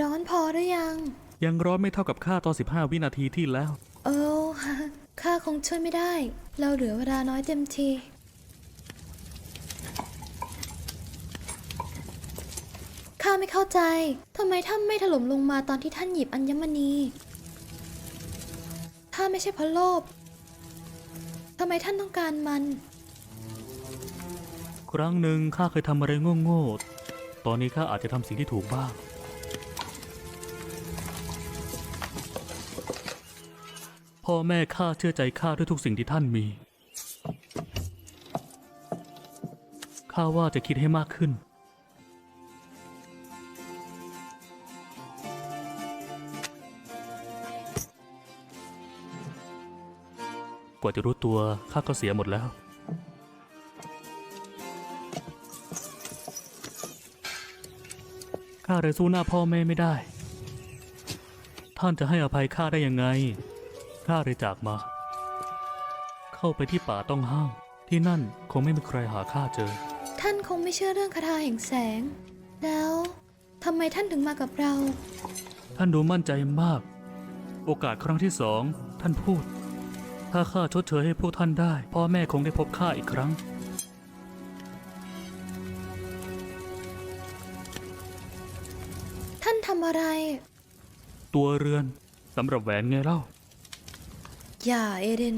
ร้อนพอหรือยัง ยังร้อนไม่เท่ากับค่าตอน 15 วินาทีที่แล้วโอ้ข้าคงช่วยไม่ได้ เราเหลือเวลาน้อยเต็มที ข้าไม่เข้าใจ ทำไมท่านไม่ถล่มลงมาตอนที่ท่านหยิบอัญมณี ถ้าไม่ใช่เพราะโลภ ทำไมท่านต้องการมัน ครั้งหนึ่งข้าเคยทำอะไรโง่ๆ ตอนนี้ข้าอาจจะทำสิ่งที่ถูกบ้าง พ่อแม่ข้าเชื่อใจข้าด้วยทุกสิ่งที่ท่านมี ข้าว่าจะคิดให้มากขึ้น กว่าจะรู้ตัวข้าก็เสียหมดแล้วข้าเลยสู้หน้าพ่อแม่ไม่ได้ ท่านจะให้อภัยข้าได้ยังไง ข้าเลยจากมา เข้าไปที่ป่าต้องห้ามที่นั่นคงไม่มีใครหาข้าเจอ ท่านคงไม่เชื่อเรื่องคาถาแห่งแสง แล้วทำไมท่านถึงมากับเรา ท่านดูมั่นใจมาก โอกาสครั้งที่สองท่านพูด ถ้าข้าชดเชยให้พวกท่านได้ พ่อแม่คงได้พบข้าอีกครั้ง ท่านทำอะไร ตัวเรือนสำหรับแหวนไงเล่า อย่าเอเดน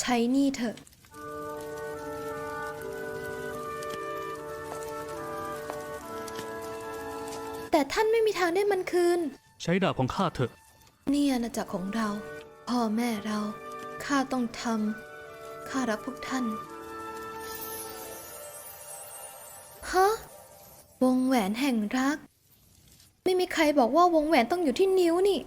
ใช้หนี่เถอะแต่ท่านไม่มีทางได้มันคืน ใช้ดาบของข้าเถอะ นี่อาณาจักรของเรา พ่อแม่เรา ข้าต้องทำข้ารักพวกท่าน ฮะ วงแหวนแห่งรัก ไม่มีใครบอกว่าวงแหวนต้องอยู่ที่นิ้วนี่